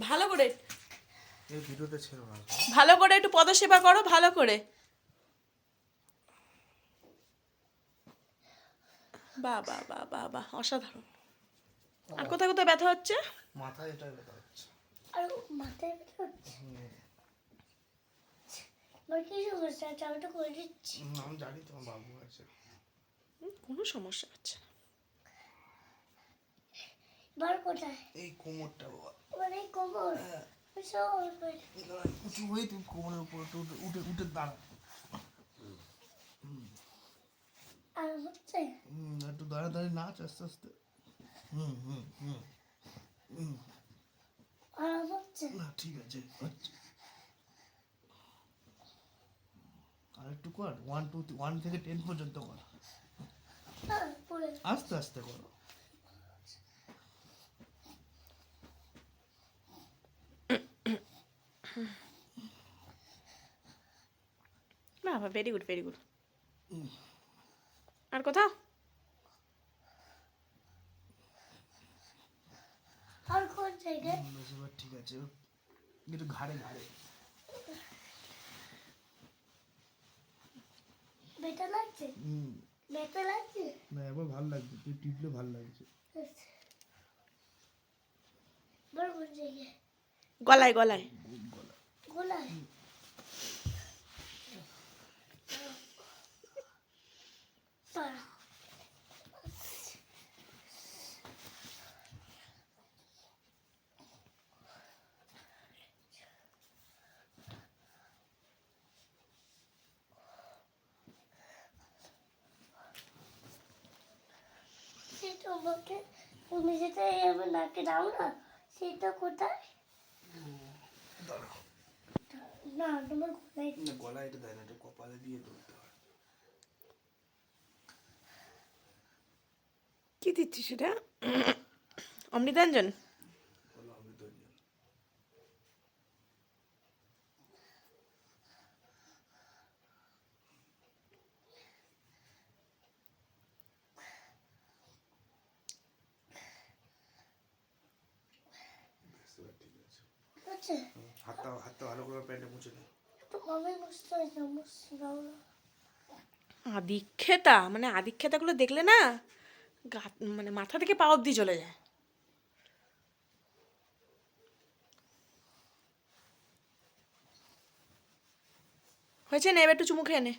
ভালো করে এই ভিডিওটা ছেড়ো না ভালো করে একটু পদসেবা করো ভালো করে। বাহ বাহ বাহ বাহ বাহ অসাধারণ। আর কোথায় কোথায় ব্যথা হচ্ছে? মাথায় এটা ব্যথা হচ্ছে। আর মাথায় ব্যথা হচ্ছে? বাবু কোনো সমস্যা হচ্ছে না। বার কোথায়? এই কোমরটা বাবা। উঁচু হয়ে। তুমি কোমরের উপর উঠে উঠে দাঁড়া। হুম, একটু দাঁড়া দাঁড়িয়ে নাচ আস্তে আস্তে। হুম হুম হুম। হুম। না ঠিক আছে আর একটু কর ওয়ান টু ওয়ান থেকে টেন পর্যন্ত কর। আস্তে আস্তে করো। না ভেরি গুড ভেরি গুড আর কোথাও? আর কোন জায়গায় ঠিক আছে। একটু ঘাড়ে ঘাড়ে। ব্যথা লাগছে? হুম। ব্যথা লাগছে? না এবার ভালো লাগছে। তুই টিপলে ভালো লাগছে। আচ্ছা। গলায় গোলায়। আমাকে তুমি যেটা এবার নাকে দাও না সেটা কোথায়? না তোমার গলায়। না গলায় এটা দেয় না এটা কপালে দিয়ে ধরতে হয়। কি দিচ্ছি সেটা? অমৃতাঞ্জন গলা অমৃতঞ্জন বেশ, এবার ঠিক আছে আছে হুম, হাতটা হাতটা ভালো করে প্যান্টে মুছে নে। আদিক্ষেতা? মানে আদিক্ষেতাগুলো দেখলে না মানে মাথা থেকে পা অব্দি চলে যায়। হয়েছে না? এবার একটু চুমু খেয়ে নে।